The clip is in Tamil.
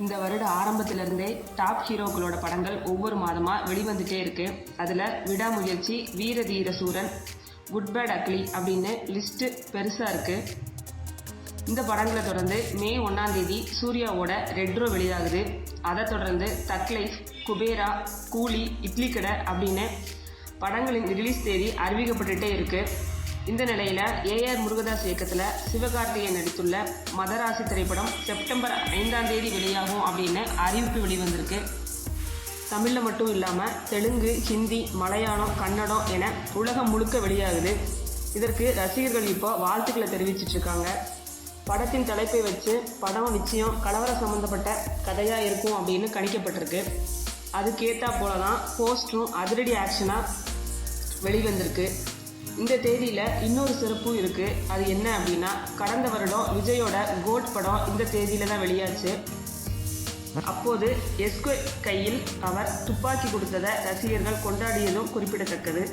இந்த வருட ஆரம்பத்திலிருந்தே டாப் ஹீரோக்களோட படங்கள் ஒவ்வொரு மாதமாக வெளிவந்துட்டே இருக்கு. அதில் Vidaamuyarchi Veera Dheera Sooran good bad ugly அப்படின்னு லிஸ்ட்டு பெருசாக இருக்குது இந்த படங்களை தொடர்ந்து மே ஒன்றாம் தேதி சூர்யாவோட ரெட்ரோ வெளியாகுது. அதை தொடர்ந்து தக்லைஃப் குபேரா கூலி இட்லி கடை அப்படின்னு படங்களின் ரிலீஸ் தேதி அறிவிக்கப்பட்டுட்டே இருக்குது இந்த நிலையில் ஏஆர் முருகதாஸ் இயக்கத்தில் சிவகார்த்திகேயன் நடித்துள்ள மதராசி திரைப்படம் செப்டம்பர் ஐந்தாம் தேதி வெளியாகும் அப்படின்னு அறிவிப்பு வெளிவந்திருக்கு. தமிழில் மட்டும் இல்லாமல் தெலுங்கு ஹிந்தி மலையாளம் கன்னடம் என உலகம் முழுக்க வெளியாகுது. இதற்கு ரசிகர்கள் இப்போ வாழ்த்துக்களை தெரிவிச்சிட்ருக்காங்க படத்தின் தலைப்பை வச்சு படம் நிச்சயம் கலவர சம்மந்தப்பட்ட கதையாக இருக்கும் அப்படின்னு கணிக்கப்பட்டிருக்கு. அதுக்கேற்றா போல தான் போஸ்டரும் அதிரடி ஆக்ஷனாக வெளிவந்திருக்கு. இந்த தேதியில் இன்னொரு சிறப்பும் இருக்குது அது என்ன அப்படின்னா கடந்த வருடம் விஜயோட கோட் படம் இந்த தேதியில் தான் வெளியாச்சு. அப்போது எஸ்கோ கையில் அவர் துப்பாக்கி கொடுத்ததை ரசிகர்கள் கொண்டாடியதும் குறிப்பிடத்தக்கது.